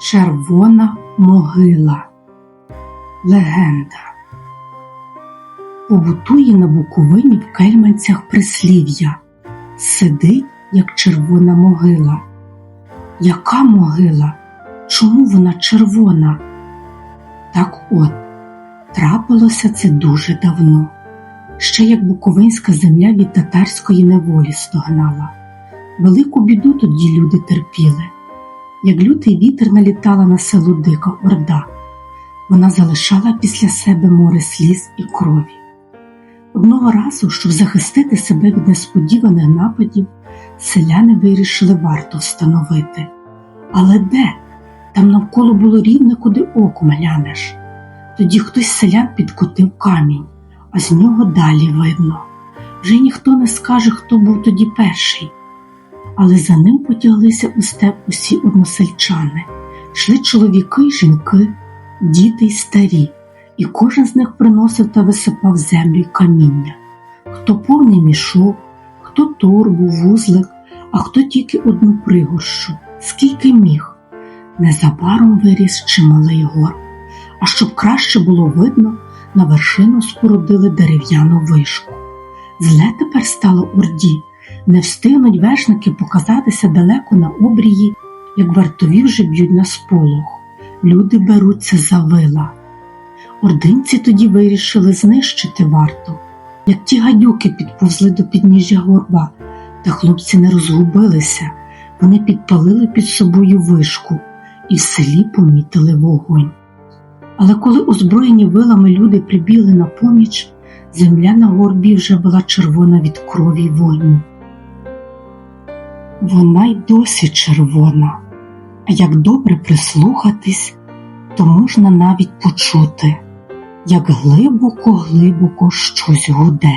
Червона могила. Легенда. Побутує на Буковині в Кельманцях прислів'я Сидить, як червона могила. Яка могила? Чому вона червона? Так от, трапилося це дуже давно, ще як Буковинська земля від татарської неволі стогнала. Велику біду тоді люди терпіли як лютий вітер налітала на село Дика Орда, вона залишала після себе море сліз і крові. Одного разу, щоб захистити себе від несподіваних нападів, селяни вирішили варто встановити. Але де? Там навколо було рівне, куди оком глянеш. Тоді хтось селян підкотив камінь, а з нього далі видно. Вже ніхто не скаже, хто був тоді перший але за ним потяглися у степ усі односельчани, йшли чоловіки й жінки, діти й старі, і кожен з них приносив та висипав землю й каміння. Хто повний мішок, хто торбу, вузлик, а хто тільки одну пригорщу, скільки міг. Незабаром виріс чималий гор, а щоб краще було видно, на вершину спорудили дерев'яну вишку. Зле тепер стало орді, не встигнуть вершники показатися далеко на обрії, як вартові вже б'ють на сполох. Люди беруться за вила. Ординці тоді вирішили знищити варту, як ті гадюки підповзли до підніжжя горба, та хлопці не розгубилися, вони підпалили під собою вишку і в селі помітили вогонь. Але коли озброєні вилами люди прибігли на поміч, земля на горбі вже була червона від крові й вогню. Вона й досі червона, а як добре прислухатись, то можна навіть почути, як глибоко-глибоко щось гуде.